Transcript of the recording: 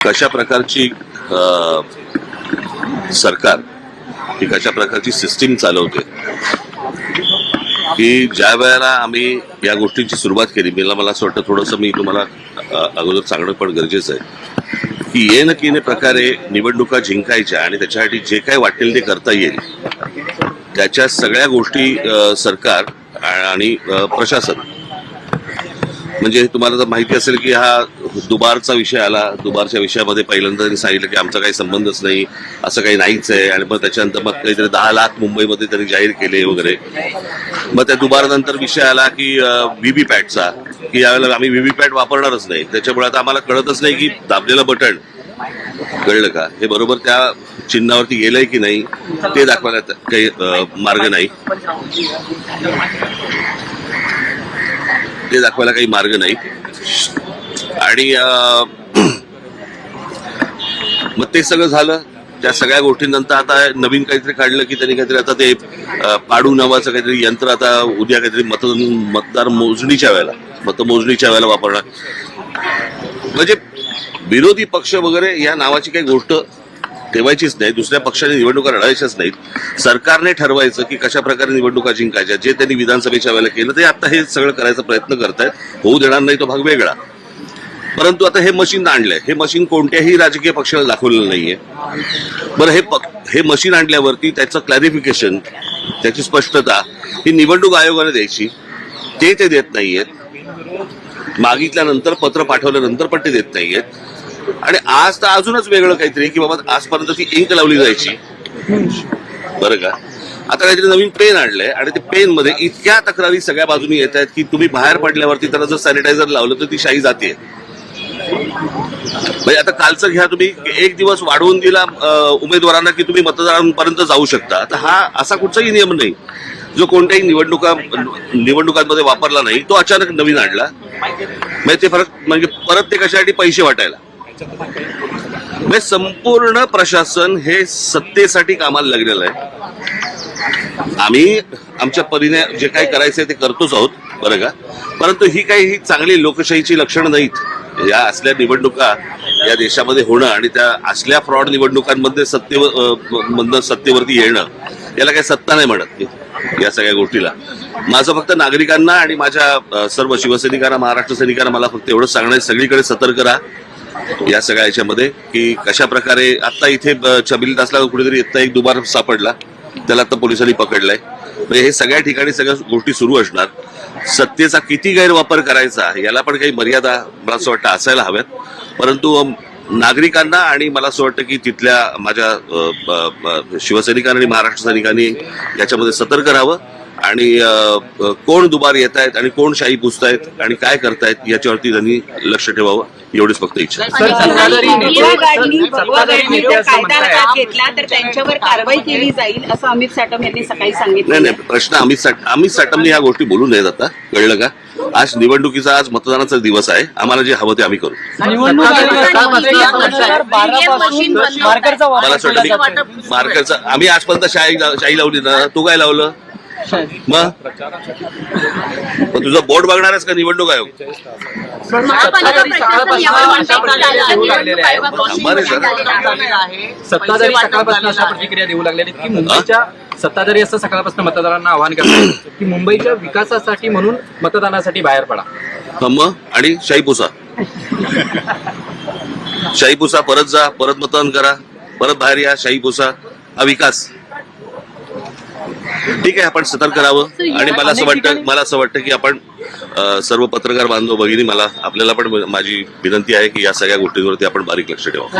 कशा प्रकारची सरकार ही कशा प्रकारची सिस्टीम चालवते की ज्या वेळेला आम्ही या गोष्टींची सुरुवात केली मला मला असं वाटतं थोडंसं मी तुम्हाला अगोदर सांगणं पण गरजेचं आहे की ये न की प्रकारे निवडणुका जिंकायच्या आणि त्याच्यासाठी जे काही वाटेल ते करता येईल त्याच्या सगळ्या गोष्टी सरकार आणि प्रशासन म्हणजे तुम्हाला तर माहिती असेल की हा दुबारचा विषय आला. दुबारच्या विषयामध्ये पहिल्यांदा त्यांनी सांगितलं की आमचा काही संबंधच नाही असं काही नाहीच आहे. आणि मग त्याच्यानंतर मग काहीतरी दहा लाख मुंबईमध्ये त्यांनी जाहीर केले वगैरे. मग त्या दुबारनंतर विषय आला की व्हीव्हीपॅटचा की यावेळेला आम्ही व्हीव्हीपॅट वापरणारच नाही. त्याच्यामुळे आता आम्हाला कळतच नाही की दाबलेलं बटन कळलं का? हे बरोबर त्या चिन्हावरती गेलंय की नाही ते दाखवायला काही मार्ग नाही. ते दाखवायला काही मार्ग नाही. आणि मग ते सगळं झालं. त्या सगळ्या गोष्टींनंतर आता नवीन काहीतरी काढलं की त्यांनी काहीतरी आता ते पाडू नावाचं काहीतरी यंत्र आता उद्या काहीतरी मत मतदार मोजणीच्या वेळेला मतमोजणीच्या वेळेला वापरणार. म्हणजे विरोधी पक्ष वगैरे या नावाची काही गोष्ट ठेवायचीच नाही. दुसऱ्या पक्षाने निवडणुका लढायच्याच नाहीत. सरकारने ठरवायचं की कशा प्रकारे निवडणुका जिंकायच्या. जे त्यांनी विधानसभेच्या वेळेला केलं ते आता हे सगळं करायचा प्रयत्न करतायत. होऊ देणार नाही तो भाग वेगळा. परंतु आता हे मशीन आणलंय. हे मशीन कोणत्याही राजकीय पक्षाला दाखवलेलं नाहीये. बरं हे पक- हे मशीन आणल्यावरती त्याचं क्लॅरिफिकेशन त्याची स्पष्टता ही निवडणूक आयोगाने द्यायची. ते ते देत नाहीयेत. मागितल्यानंतर पत्र पाठवल्यानंतर पण ते देत नाहीयेत. आणि आज तर अजूनच वेगळं काहीतरी की बाबा आजपर्यंत ती इंक लावली जायची. बरं का? आता काहीतरी नवीन पेन आणलंय आणि ते पेन मध्ये इतक्या तक्रारी सगळ्या बाजूनी येत आहेत की तुम्ही बाहेर पडल्यावरती त्याला जर सॅनिटायझर लावलं तर ती शाई जाते म्हणजे आता कालचं घ्या तुम्ही एक दिवस वाढवून दिला उमेदवारांना की तुम्ही मतदारांपर्यंत जाऊ शकता. तर हा असा कुठचाही नियम नाही. जो कोणत्याही निवडणुका निवडणुकांमध्ये वापरला नाही तो अचानक नवीन आणला. म्हणजे ते फरक म्हणजे परत ते कशासाठी पैसे वाटायला? म्हणजे संपूर्ण प्रशासन हे सत्तेसाठी कामाला लागलेलं आहे. आम्ही आमच्या परीने जे काही करायचंय ते करतोच आहोत बरं का? परंतु ही काही ही चांगली लोकशाहीची लक्षणं नाहीत. या असल्या निवडणुका या देशामध्ये होणं आणि त्या असल्या फ्रॉड निवडणुकांमध्ये सत्तेवर सत्तेवरती येणं याला काही सत्ता नाही म्हणत या सगळ्या गोष्टीला. माझं फक्त नागरिकांना आणि माझ्या सर्व शिवसैनिकांना महाराष्ट्र सैनिकांना मला फक्त एवढं सांगणं आहे, सगळीकडे सतर्क राहा या सगळ्या याच्यामध्ये की कशा प्रकारे आता इथे छबिलीत असला कुठेतरी आता एक दुबार सापडला त्याला आता पोलिसांनी पकडलाय. म्हणजे हे सगळ्या ठिकाणी सगळ्या गोष्टी सुरू असणार. सत्तेचा किती गैरवापर करायचा याला पण काही मर्यादा मला असं वाटतं असायला हव्यात. परंतु नागरिकांना आणि मला असं वाटतं की तिथल्या माझ्या शिवसैनिकांनी आणि महाराष्ट्र सैनिकांनी याच्यामध्ये सतर्क राहावं. आणि कोण दुबार येत आहेत आणि कोण शाही पुसतायत आणि काय करतायत याच्यावरती त्यांनी लक्ष ठेवावं एवढीच फक्त इच्छा. साटम नाही सांगितलं. नाही प्रश्न अमित साट अमित साटमने ह्या गोष्टी बोलू नयेत आता. कळलं का? आज निवडणुकीचा आज मतदानाचा दिवस आहे. आम्हाला जे हवं ते आम्ही करू. या मला. मार्करचा आम्ही आजपर्यंत शाही शाही लावली ना. तू काय लावलं? मग? तुझं बोर्ड बघणारच का निवडणूक आयोग? महापालिका प्रशासन यावर म्हणतात की निवडणूक आहे. सत्ताधारी सकाळपासून अशा. प्रतिक्रिया देऊ लागलेल्या आहेत की मुंबईच्या सत्ताधारी असं सकाळपासून मतदारांना आवाहन करतात की मुंबईच्या विकासासाठी म्हणून मतदानासाठी बाहेर पडा. मग? आणि शाही पुसा. शाही पुसा परत जा परत मतदान करा परत बाहेर या शाही पुसा. हा विकास. ठीक आहे आपण सतर्क राहावं. आणि मला असं वाटतं मला असं वाटतं की आपण सर्व पत्रकार बांधव भगिनी मला आपल्याला पण माझी विनंती आहे की या सगळ्या गोष्टींवरती आपण बारीक लक्ष ठेवावं